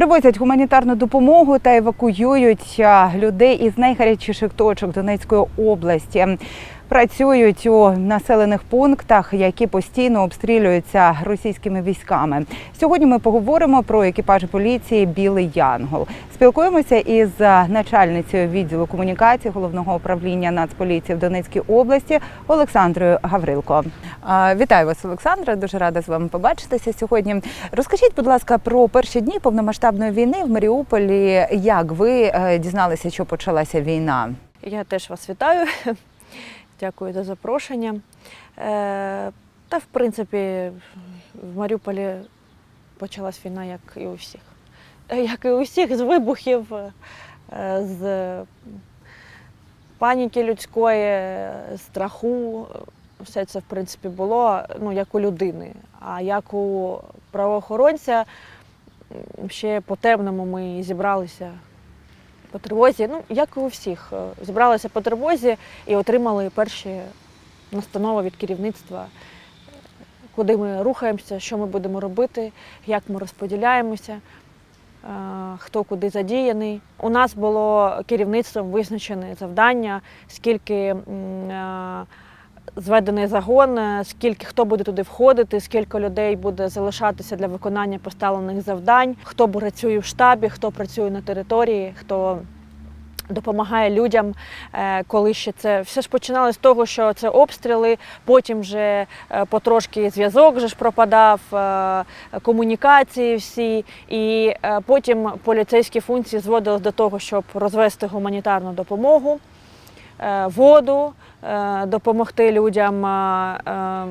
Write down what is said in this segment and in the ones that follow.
Привозять гуманітарну допомогу та евакуюють людей із найгарячіших точок Донецької області. Працюють у населених пунктах, які постійно обстрілюються російськими військами. Сьогодні ми поговоримо про екіпаж поліції Білий Янгол. Спілкуємося із начальницею відділу комунікації головного управління Нацполіції в Донецькій області Олександрою Гаврилко. Вітаю вас, Олександра. Дуже рада з вами побачитися сьогодні. Розкажіть, будь ласка, про перші дні повномасштабної війни в Маріуполі. Як ви е, дізналися, що почалася війна? Я теж вас вітаю. Дякую за запрошення. Е, Та, в принципі, в Маріуполі почалась війна, як і у всіх. Як і у всіх, з вибухів, е, з паніки людської, страху. Все це, в принципі, було ну, як у людини. А як у правоохоронця, ще по темному ми зібралися по тривозі, ну як і у всіх, е, зібралися по тривозі і отримали перші настанови від керівництва, е, куди ми рухаємося, що ми будемо робити, як ми розподіляємося, е, хто куди задіяний. У нас було керівництвом визначене завдання, скільки зведений загон, е, скільки хто буде туди входити, скільки людей буде залишатися для виконання поставлених завдань, хто працює в штабі, хто працює на території, хто допомагає людям, е, коли ще це. Все ж починалося з того, що це обстріли, потім вже е, потрошки зв'язок вже ж пропадав, комунікації всі, і потім поліцейські функції зводились до того, щоб розвести гуманітарну допомогу воду, е, допомогти людям. е, е,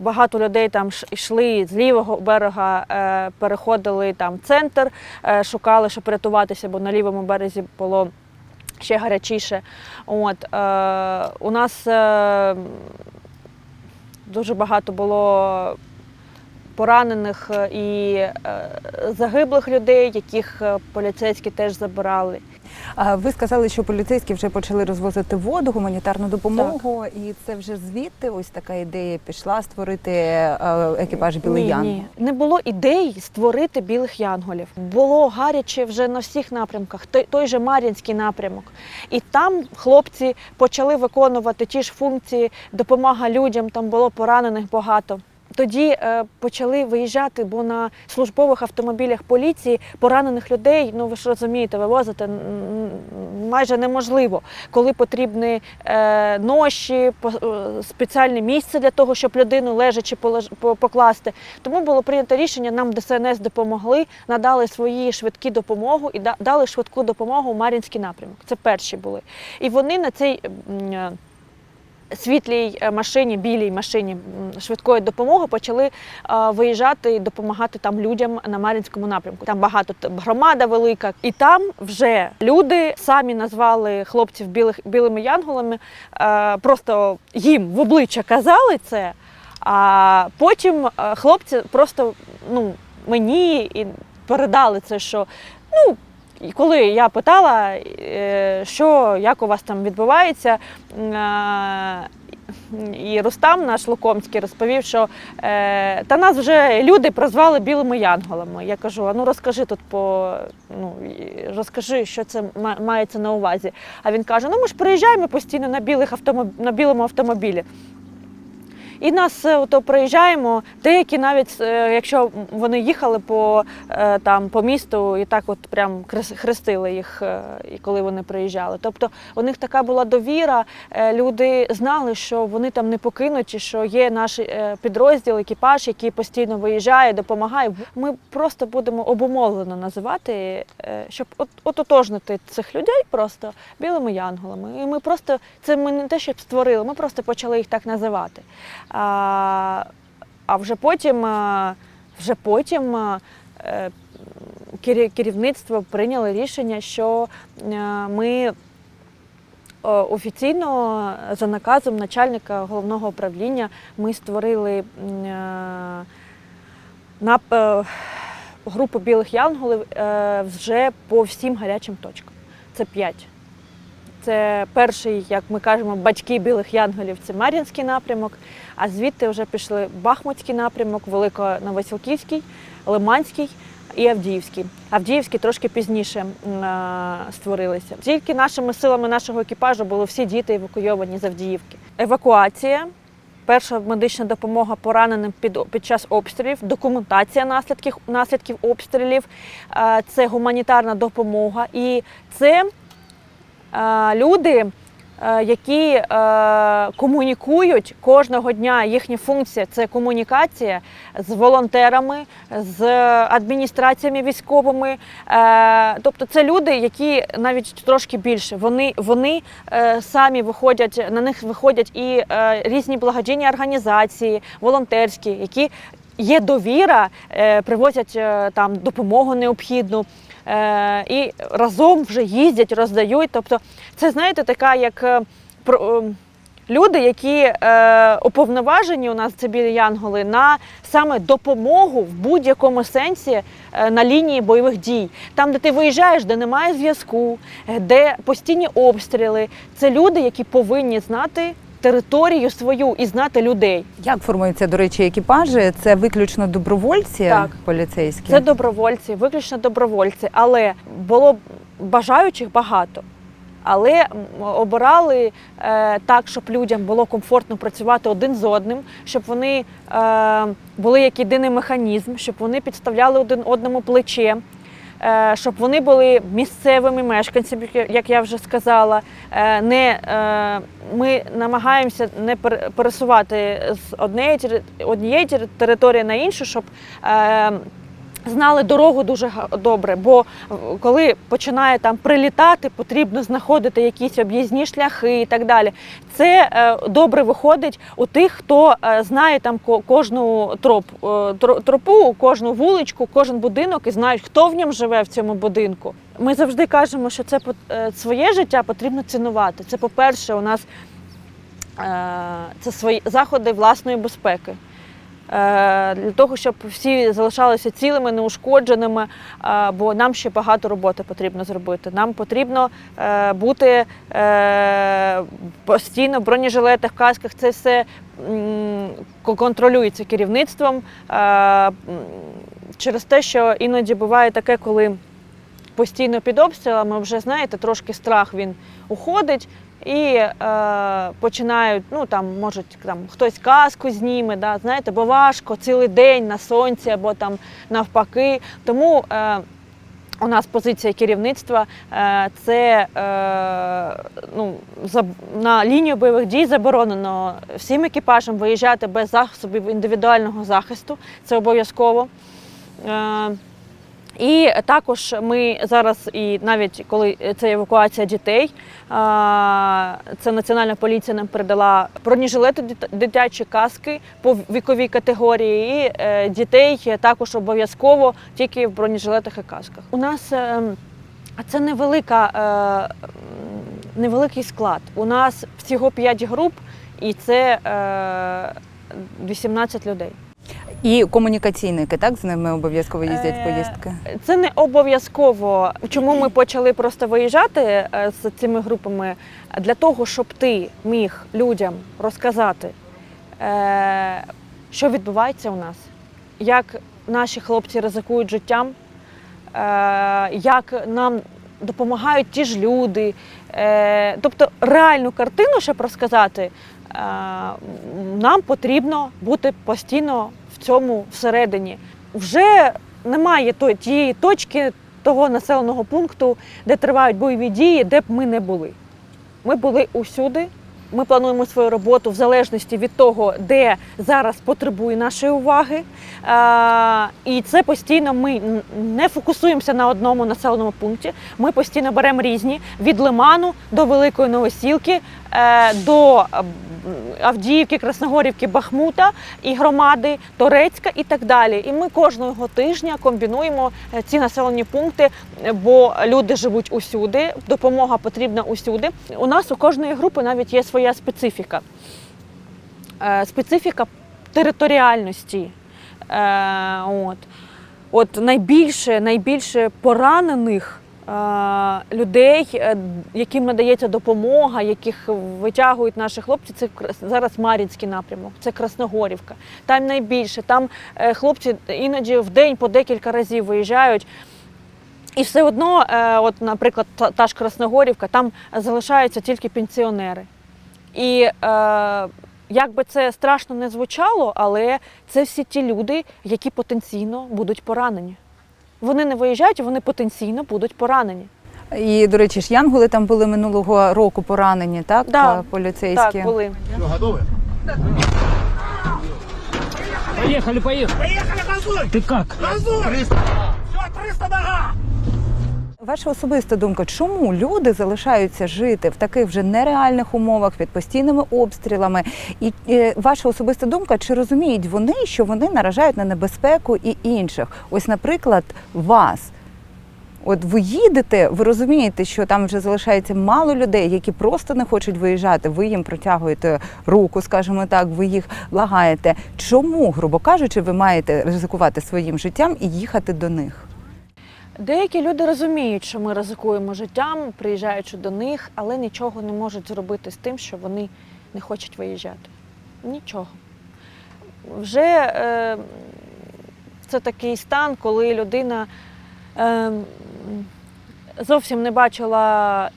Багато людей там йшли з лівого берега, е, переходили там центр, е, шукали, щоб рятуватися, бо на лівому березі було ще гарячіше. От, е, у нас е, дуже багато було поранених е, і е, загиблих людей, яких е, поліцейські теж забирали. Ви сказали, що поліцейські вже почали розвозити воду, гуманітарну допомогу, і це вже звідти ось така ідея пішла створити е, екіпаж Білий ні, Янгол. ні. Не було ідей створити білих янголів. Було гаряче вже на всіх напрямках, той, той же Мар'їнський напрямок. І там хлопці почали виконувати ті ж функції, допомога людям, там було поранених багато. Тоді е, почали виїжджати, бо на службових автомобілях поліції поранених людей, ну ви ж розумієте, вивозити майже неможливо, коли потрібні е, ноші, по- е, спеціальне місце для того, щоб людину лежачи покласти. Тому було прийнято рішення, нам ДСНС допомогли, надали свої швидкі допомогу і дали швидку допомогу у Мар'їнський напрямок. Це перші були. І вони на цей. Світлій е, машині, білій машині швидкої допомоги почали е, виїжджати і допомагати там людям на Мар'їнському напрямку. Там багато громада велика, і там вже люди самі назвали хлопців білих білими янголами, е, просто їм в обличчя казали це. А потім хлопці просто ну, мені і передали це, що ну. І коли я питала, е, що як у вас там відбувається, е, і Рустам, наш Лукомський, розповів, що е, та нас вже люди прозвали білими янголами. Я кажу: а ну розкажи тут по ну розкажи, що це ма- мається на увазі. А він каже: ну ми ж приїжджаємо постійно на білих автомоб... на білому автомобілі. І нас е, ото проїжджаємо. Деякі навіть, е, якщо вони їхали по, е, там, по місту і так от прям хрестили їх, і коли вони приїжджали. Тобто у них така була довіра, люди знали, що вони там не покинуті, що є наш підрозділ, екіпаж, який постійно виїжджає, допомагає. Ми просто будемо обумовлено називати, щоб от, ототожнити цих людей просто білими янголами. І ми просто це ми не те, щоб створили, ми просто почали їх так називати. А, вже потім, вже потім е, керів- керівництво прийняло рішення, що е, ми е, офіційно за наказом начальника головного управління ми створили групу білих янголів вже по всім гарячим точкам. Це п'ять. Це перший, як ми кажемо, батьки білих янголів це Мар'їнський напрямок, а звідти вже пішли Бахмутський напрямок, Великоновосілківський, Лиманський, і Авдіївський. Авдіївський трошки пізніше м, створилися. Тільки нашими силами нашого екіпажу були всі діти евакуйовані з Авдіївки. Евакуація. Перша медична допомога пораненим під, під час обстрілів, документація наслідків, наслідків обстрілів, е, це гуманітарна допомога. І це е, люди, е, які е, комунікують кожного дня. Їхня функція це комунікація з волонтерами, з адміністраціями військовими. Е, Тобто це люди, які навіть трошки більше. Вони, вони самі виходять, на них виходять і різні благодійні організації, волонтерські, які є довіра, привозять там допомогу необхідну. Е, і разом вже їздять, роздають. Тобто, це знаєте, така як е, е, люди, які уповноважені у нас це білі янголи на саме допомогу в будь-якому сенсі на лінії бойових дій. Там, де ти виїжджаєш, де немає зв'язку, де постійні обстріли. Це люди, які повинні знати територію свою і знати людей. Як формуються, до речі, екіпажі? Це виключно добровольці Так. поліцейські? Це добровольці, виключно добровольці, але було б бажаючих багато. Але обирали е, так, щоб людям було комфортно працювати один з одним, щоб вони е, були як єдиний механізм, щоб вони підставляли один одному плече, щоб вони були місцевими мешканцями, як- я вже сказала. Е, не, е, ми намагаємося не пере- пересувати з однієї, тери- однієї території на іншу, щоб е, знали дорогу дуже добре. Бо е, коли починає там прилітати, потрібно знаходити якісь об'їзні шляхи і так далі. Це е, добре виходить у тих, хто е, знає там кожну троп, тропу, кожну вуличку, кожен будинок і знають, хто в ньому живе в цьому будинку. Ми завжди кажемо, що це своє життя потрібно цінувати. Це, по-перше, у нас це свої заходи власної безпеки. Е, Для того, щоб всі залишалися цілими, неушкодженими, е, бо нам ще багато роботи потрібно зробити. Нам потрібно е, бути постійно в бронежилетах, касках. Це все контролюється керівництвом через те, що іноді буває таке, коли постійно під обстрілами, вже знаєте, трошки страх він уходить. І е, починають, ну там можуть там хтось каску зніме, да, знаєте, бо важко цілий день на сонці або там навпаки. Тому е, у нас позиція керівництва е, це е, ну, на лінію бойових дій заборонено всім екіпажам виїжджати без засобів індивідуального захисту. Це обов'язково. І також ми зараз, і навіть коли це евакуація дітей, це Національна поліція нам передала бронежилети дит- дитячі каски по віковій категорії. І е, дітей також обов'язково тільки в бронежилетах і касках. У нас е, це невелика, е, невеликий склад. У нас всього 5 груп, і це е, 18 людей. І комунікаційники, так, з ними обов'язково їздять в Е, поїздки? Це не обов'язково. Чому ми почали просто виїжджати е, з цими групами? Для того, щоб ти міг людям розказати, е, що відбувається у нас, як наші хлопці ризикують життям, як нам допомагають ті ж люди. Тобто реальну картину, щоб розказати, нам потрібно бути постійно цьому всередині. Вже немає тієї точки того населеного пункту, де тривають бойові дії, де б ми не були. Ми були усюди. Ми плануємо свою роботу в залежності від того, де зараз потребує нашої уваги. Е, і це постійно ми не фокусуємося на одному населеному пункті. Ми постійно беремо різні від Лиману до Великої Новосілки, до е, Авдіївки, Красногорівки, Бахмута і громади Торецька і так далі. І ми кожного тижня комбінуємо е, ці населені пункти, е, бо люди живуть усюди, допомога потрібна усюди. У нас у кожної групи навіть є своя специфіка. Специфіка територіальності. От. От найбільше, найбільше поранених людей, е, яким надається допомога, яких витягують наші хлопці. Це зараз Мар'їнський напрямок, це Красногорівка. Там найбільше. Там е, хлопці іноді в день по декілька разів виїжджають. І все одно, е, от, наприклад, та ж Красногорівка, там залишаються тільки пенсіонери. І е, як би це страшно не звучало, але це всі ті люди, які потенційно будуть поранені. Вони не виїжджають, вони потенційно будуть поранені. І, до речі, ж янголи там були минулого року поранені, так? Да. Поліцейські. Так, були. Поїхали, поїхали. Поїхали, газуй! Ти як? Газуй! 300! Все, 300 нога! Ваша особиста думка, чому люди залишаються жити в таких вже нереальних умовах під постійними обстрілами? І е, ваша особиста думка, чи розуміють вони, що вони наражають на небезпеку і інших? Ось, наприклад, вас. От ви їдете, ви розумієте, що там вже залишається мало людей, які просто не хочуть виїжджати. Ви їм протягуєте руку, скажімо так, ви їх благаєте. Чому, грубо кажучи, ви маєте ризикувати своїм життям і їхати до них? Деякі люди розуміють, що ми ризикуємо життям, приїжджаючи до них, але нічого не можуть зробити з тим, що вони не хочуть виїжджати. Нічого. Вже е, це такий стан, коли людина е, зовсім не бачила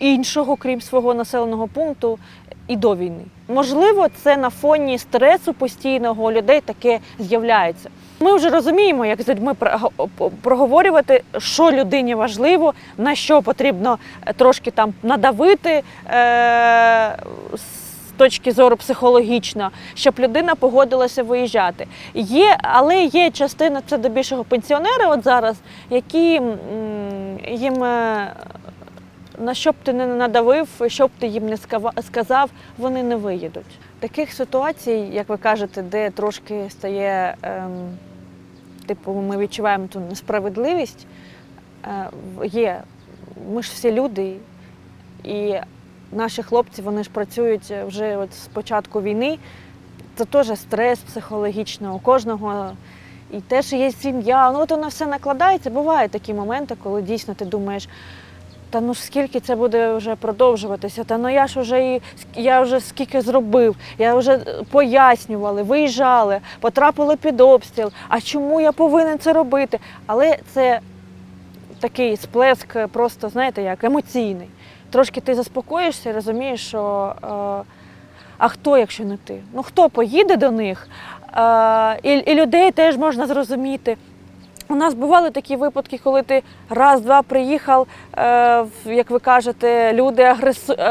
іншого, крім свого населеного пункту, і до війни. Можливо, це на фоні стресу постійного у людей таке з'являється. Ми вже розуміємо, як з людьми проговорювати, що людині важливо, на що потрібно е, трошки там надавити е- з точки зору психологічно, щоб людина погодилася виїжджати. Є, але є частина це до більшого пенсіонери, от зараз, які їм. е, на що б ти не надавив, що б ти їм не сказав, вони не виїдуть. Таких ситуацій, як ви кажете, де трошки стає, ем, типу, ми відчуваємо ту несправедливість, е, є. Ми ж всі люди, і наші хлопці вони ж працюють вже от з початку війни. Це теж стрес психологічно у кожного. І теж є сім'я. Ну, от воно все накладається. Бувають такі моменти, коли дійсно ти думаєш, та ну скільки це буде вже продовжуватися? Та ну я ж вже і я вже скільки зробив, я вже пояснювали, виїжджали, потрапили під обстріл. А чому я повинен це робити? Але це такий сплеск, просто знаєте, як емоційний. Трошки ти заспокоїшся і розумієш, що е, а хто, якщо не ти? Ну хто поїде до них? Е, і, і людей теж можна зрозуміти. У нас бували такі випадки, коли ти раз-два приїхав, е, як ви кажете, люди е,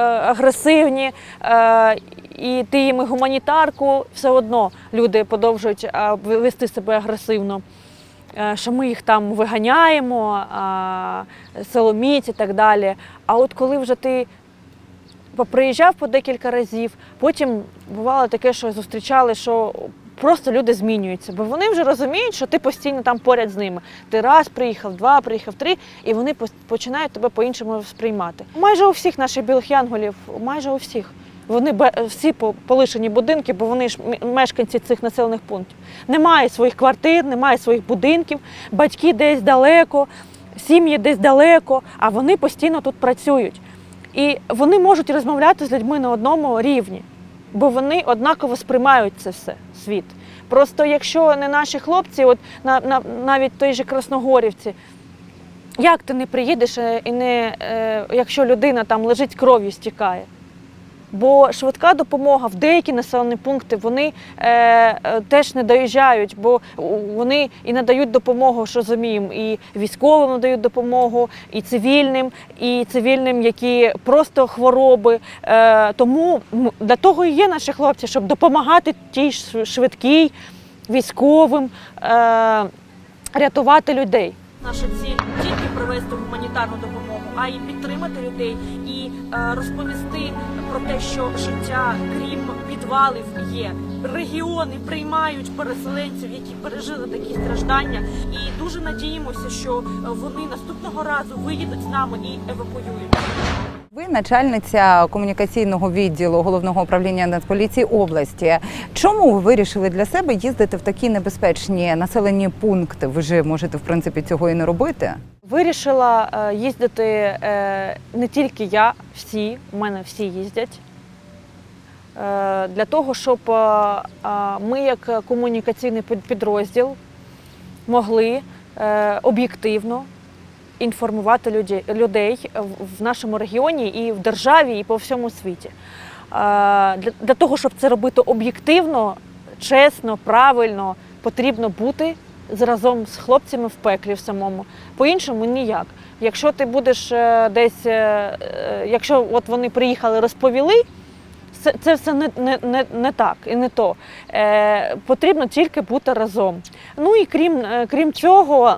агресивні, е, і ти їм гуманітарку, все одно люди продовжують е, вести себе агресивно. Що ми їх там виганяємо, силоміць і так далі. А от коли вже ти поприїжджав по декілька разів, потім бувало таке, що зустрічали, що просто люди змінюються, бо вони вже розуміють, що ти постійно там поряд з ними. Ти раз приїхав, два, приїхав, три, і вони починають тебе по-іншому сприймати. Майже у всіх наших білих янголів, майже у всіх. Вони всі по- полишені будинки, бо вони ж мешканці цих населених пунктів. Немає своїх квартир, немає своїх будинків, батьки десь далеко, сім'ї десь далеко, а вони постійно тут працюють. І вони можуть розмовляти з людьми на одному рівні, бо вони однаково сприймають це все світ. Просто якщо не наші хлопці, от на, на, навіть той же Красногорівці, як ти не приїдеш е, і не, е, якщо людина там лежить кров'ю стікає? Бо швидка допомога в деякі населені пункти вони е, е, теж не доїжджають, бо вони і надають допомогу, що розуміємо, і військовим надають допомогу, і цивільним, і цивільним, які просто хвороби. Е, тому для того і є наші хлопці, щоб допомагати тій швидкій, військовим, е, рятувати людей. Наша ціль тільки привезти гуманітарну допомогу, а й підтримати людей е, розповісти про те, що життя, крім підвалів, є. Регіони приймають переселенців, які пережили такі страждання, і дуже надіємося, що вони наступного разу виїдуть з нами і евакуюють. Ви начальниця комунікаційного відділу головного управління Нацполіції області. Чому ви вирішили для себе їздити в такі небезпечні населені пункти? Ви ж можете в принципі цього і не робити. Вирішила е, їздити е, не тільки я, всі, у мене всі їздять. Е, Для того, щоб ми, як комунікаційний під- підрозділ, могли об'єктивно інформувати людей в- нашому регіоні і в державі, і по всьому світі. Для, того, щоб це робити об'єктивно, чесно, правильно, потрібно бути разом з хлопцями в пеклі в самому. По-іншому ніяк. Якщо ти будеш е, десь, е, е, якщо от вони приїхали, розповіли, це, це все не, не, не, не так і не то. Е, потрібно тільки бути разом. Ну і крім, крім цього,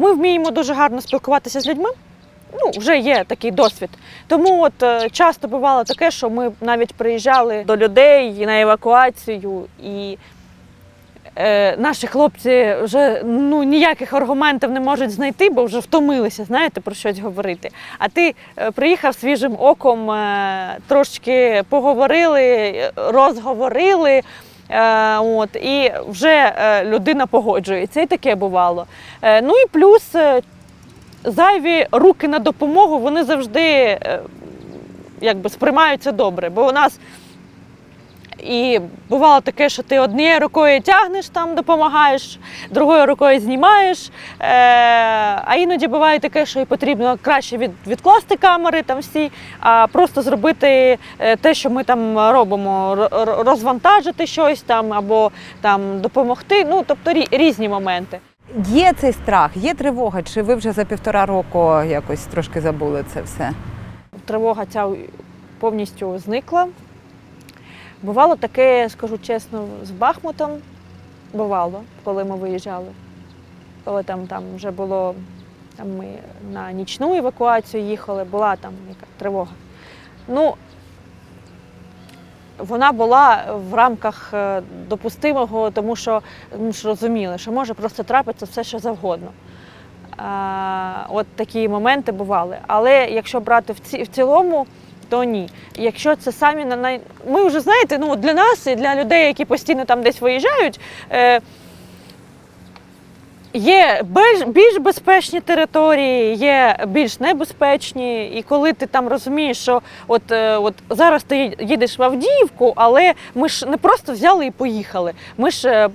ми вміємо дуже гарно спілкуватися з людьми. Ну, вже є такий досвід. Тому от е, часто бувало таке, що ми навіть приїжджали до людей на евакуацію, і е, наші хлопці вже ну, ніяких аргументів не можуть знайти, бо вже втомилися, знаєте, про щось говорити. А ти е, приїхав свіжим оком, е, трошки поговорили, розговорили. Е, от, і вже е, людина погоджується, і таке бувало. Е, ну і плюс зайві руки на допомогу вони завжди якби сприймаються добре. Бо у нас і бувало таке, що ти однією рукою тягнеш там, допомагаєш, другою рукою знімаєш. Е, а іноді буває таке, що і потрібно краще від, відкласти камери там всі, а просто зробити е, те, що ми там робимо, ро- ро- розвантажити щось там або там допомогти. Ну тобто різні моменти. Є цей страх, є тривога, чи ви вже за півтора року якось трошки забули це все? тривога ця повністю зникла. Бувало таке, скажу чесно, з Бахмутом. Бувало, коли ми виїжджали. Коли там, там вже було, там ми на нічну евакуацію їхали, була там яка тривога. Ну, вона була в рамках е, допустимого, тому що ми ж розуміли, що може просто трапитися все, що завгодно. А, от такі моменти бували. Але якщо брати в цілому, то ні. Якщо це самі на най... Ми вже знаєте, ну для нас і для людей, які постійно там десь виїжджають. Е, Є більш, безпечні території, є більш небезпечні. І коли ти там розумієш, що от, е, от зараз ти їдеш в Авдіївку, але ми ж не просто взяли і поїхали. Ми ж е,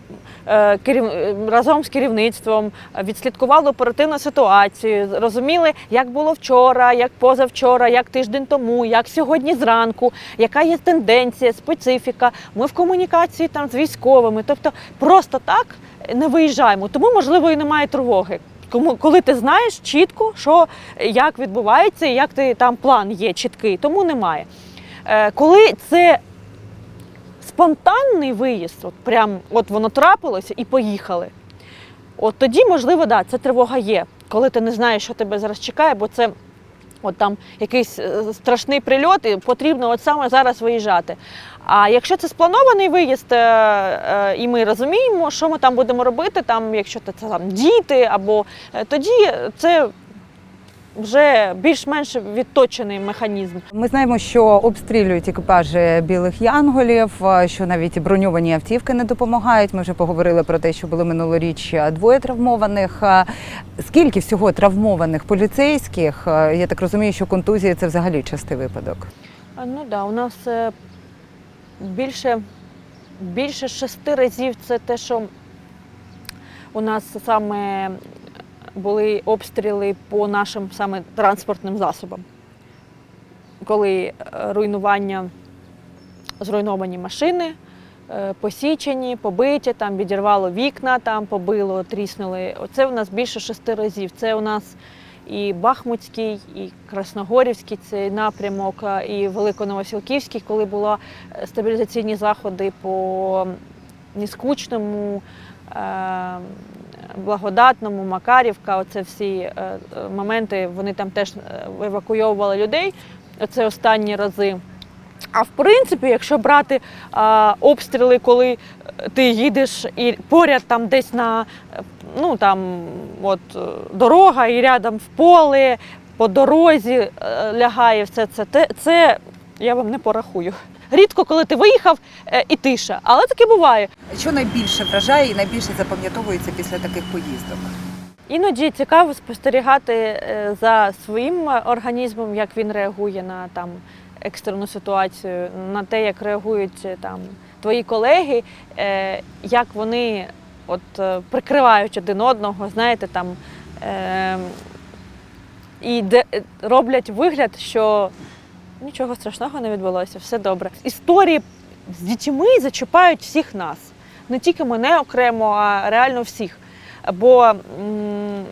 разом з керівництвом відслідкували оперативну ситуацію, розуміли, як було вчора, як позавчора, як тиждень тому, як сьогодні зранку, яка є тенденція, специфіка. Ми в комунікації там з військовими. Тобто просто так не виїжджаємо. Тому, можливо, і немає тривоги. Кому- Коли ти знаєш чітко, що як відбувається, і як ти там план є чіткий, тому немає. Е, Коли це спонтанний виїзд, от прям от воно трапилося і поїхали. От тоді, можливо, да, це тривога є, коли ти не знаєш, що тебе зараз чекає, бо це от там якийсь е, страшний прильот, і потрібно от саме зараз виїжджати. А якщо це спланований виїзд, е, е, і ми розуміємо, що ми там будемо робити, там, якщо це там діти, або тоді це вже більш-менш відточений механізм. Ми знаємо, що обстрілюють екіпажі білих янголів, е, що навіть броньовані автівки не допомагають. Ми вже поговорили про те, що були минулоріч двоє травмованих. Е, Скільки всього травмованих поліцейських? Е, Я так розумію, що контузія це взагалі частий випадок. Ну так, да, у нас більше, більше шести разів це те, що у нас саме були обстріли по нашим саме транспортним засобам. Коли е, руйнування, зруйновані машини, е, посічені, побиті, там відірвало вікна, там побило, тріснули. Оце у нас більше шести разів. Це у нас і Бахмутський, і Красногорівський цей напрямок, і Великоновосілківський, коли були е, стабілізаційні заходи по Нескучному, Благодатному, Макарівка. Оце всі е, е, моменти вони там теж е, евакуйовували людей. Оце останні рази. А в принципі, якщо брати а, обстріли, коли ти їдеш і поряд там десь на ну там от дорога, і рядом в поле, по дорозі лягає все це, те- це я вам не порахую. Рідко, коли ти виїхав е, і тиша, але таке буває. Що найбільше вражає і найбільше запам'ятовується після таких поїздок? Іноді цікаво спостерігати е, за своїм організмом, як він реагує на там екстрену ситуацію, на те, як реагують е, там твої колеги, як вони от прикривають один одного, знаєте, там і де, роблять вигляд, що нічого страшного не відбулося, все добре. Історії з дітьми зачіпають всіх нас, не тільки мене окремо, а реально всіх. Бо м,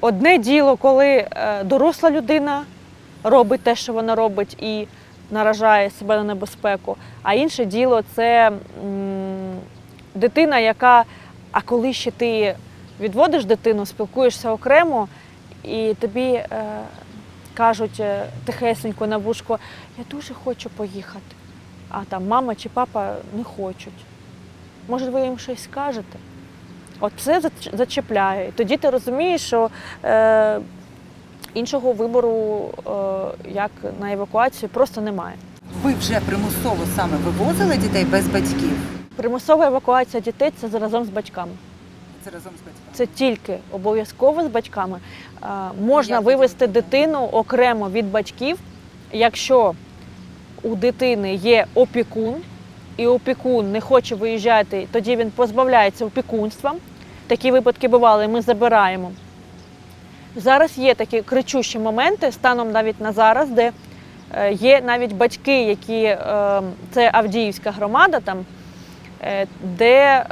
одне діло, коли е, доросла людина робить те, що вона робить, і наражає себе на небезпеку, а інше діло це м, дитина, яка, а коли ще ти відводиш дитину, спілкуєшся окремо, і тобі е, кажуть е, тихесенько на вушко, я дуже хочу поїхати. А там мама чи папа не хочуть. Може, ви їм щось скажете? От це зачепляє. І тоді ти розумієш, що е, іншого вибору, е, як на евакуацію, просто немає. Ви вже примусово саме вивозили дітей без батьків? Примусова евакуація дітей це разом з батьками. Це разом з батьками. Це тільки обов'язково з батьками. Е, Можна Як ви вивезти дитину окремо від батьків, якщо у дитини є опікун, і опікун не хоче виїжджати, тоді він позбавляється опікунства. Такі випадки бували, ми забираємо. Зараз є такі кричущі моменти, станом навіть на зараз, де е, є навіть батьки, які е, це Авдіївська громада, там, де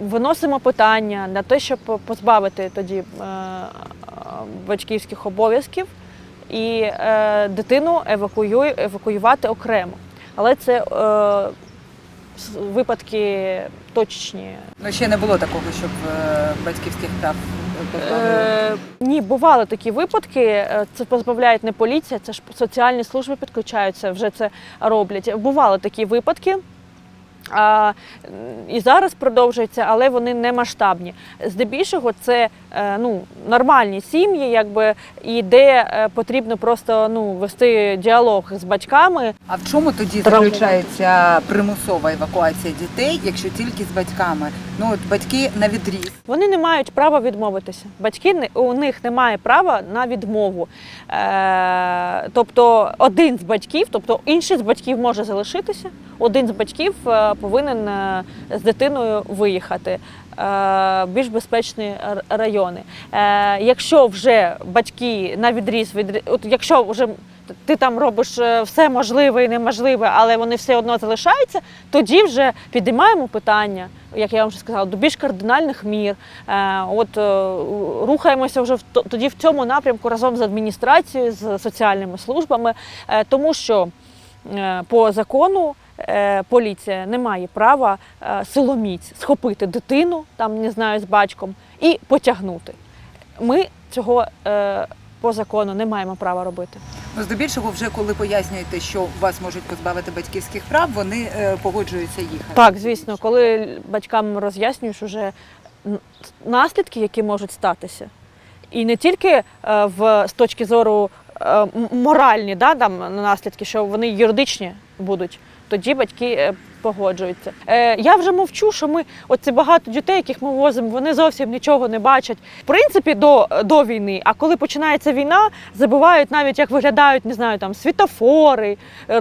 виносимо питання на те, щоб позбавити тоді е, батьківських обов'язків і е, дитину евакуює, евакуювати окремо. Але це е, випадки точні. Ну ще не було такого, щоб батьківських прав. Е, ні, бували такі випадки. Це позбавляють не поліція, це ж соціальні служби підключаються, вже це роблять. Бували такі випадки. А, і зараз продовжується, але вони не масштабні. Здебільшого це е, ну, нормальні сім'ї, якби, і де е, потрібно просто ну, вести діалог з батьками. А в чому тоді заключається примусова евакуація дітей, якщо тільки з батьками? Ну от батьки на відріз. Вони не мають права відмовитися. Батьки у них немає права на відмову. Е, тобто один з батьків, тобто інший з батьків може залишитися, один з батьків е, повинен е, з дитиною виїхати. е, Більш безпечні райони. Е, якщо вже батьки на відріз, відрі- от якщо вже ти там робиш все можливе і неможливе, але вони все одно залишаються, тоді вже підіймаємо питання, як я вам вже сказала, до більш кардинальних мір. От рухаємося вже в тоді в цьому напрямку разом з адміністрацією, з соціальними службами, тому що по закону. Е, Поліція не має права е, силоміць схопити дитину, там не знаю, з батьком і потягнути. Ми цього е, по закону не маємо права робити. Ну здебільшого, вже коли пояснюєте, що вас можуть позбавити батьківських прав, вони погоджуються їхати. Так, звісно, коли батькам роз'яснюєш уже наслідки, які можуть статися, і не тільки в, з точки зору моральні да, там, наслідки, що вони юридичні будуть, тоді батьки е, погоджуються. Е, я вже мовчу, що ми оці багато дітей, яких ми возимо, вони зовсім нічого не бачать. В принципі, до, до війни. А коли починається війна, забувають навіть, як виглядають, не знаю, там світофори,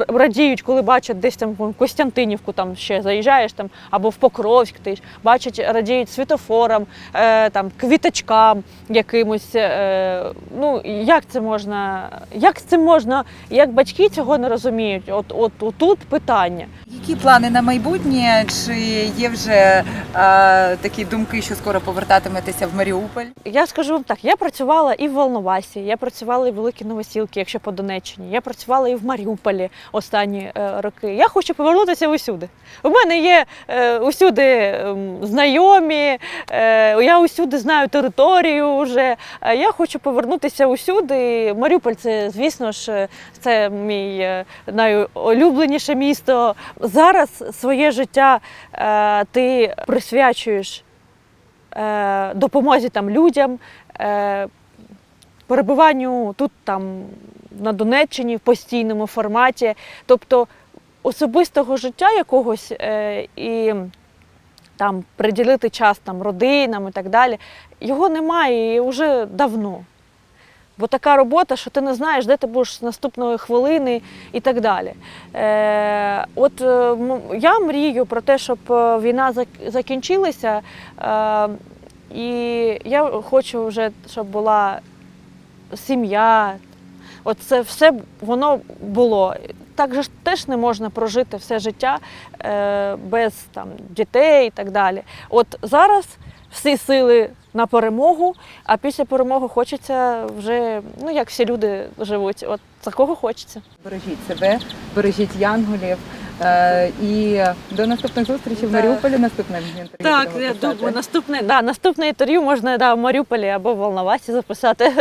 радіють, коли бачать десь там Костянтинівку, там ще заїжджаєш там або в Покровськ, ти ж бачать, радіють світофорам, е, там квіточкам якимось. Е, ну як це можна? Як з цим можна? Як батьки цього не розуміють? От, от, от тут питання. Які плани на майбутнє? Чи є вже е, такі думки, що скоро повертатиметеся в Маріуполь? Я скажу вам так: я працювала і в Волновасі, я працювала і в Великій Новосілки, якщо по Донеччині. Я працювала і в Маріуполі останні е, роки. Я хочу повернутися усюди. У мене є е, усюди знайомі, е, я усюди знаю територію вже. Е, я хочу повернутися усюди. Маріуполь це, звісно ж, е, це мій е, найулюбленіше місто. Зараз своє життя е, ти присвячуєш е, допомозі там людям, е, перебуванню тут там на Донеччині в постійному форматі. Тобто особистого життя якогось е, і там приділити час там родинам і так далі, його немає і вже давно. Бо така робота, що ти не знаєш, де ти будеш з наступної хвилини і так далі. Е, от е, я мрію про те, щоб е, війна закінчилася, е, і я хочу вже, щоб була сім'я. От це все воно було. Так же теж не можна прожити все життя е, без там, дітей і так далі. От зараз всі сили на перемогу, а після перемоги хочеться вже, ну як всі люди живуть, от такого хочеться. Бережіть себе, бережіть янголів. Е, і до наступних зустрічей в Маріуполі. Наступне інтерв'ю. Так, будемо я писати. думаю, наступне, да, наступне інтерв'ю можна да, в Маріуполі або в Волновасі записати.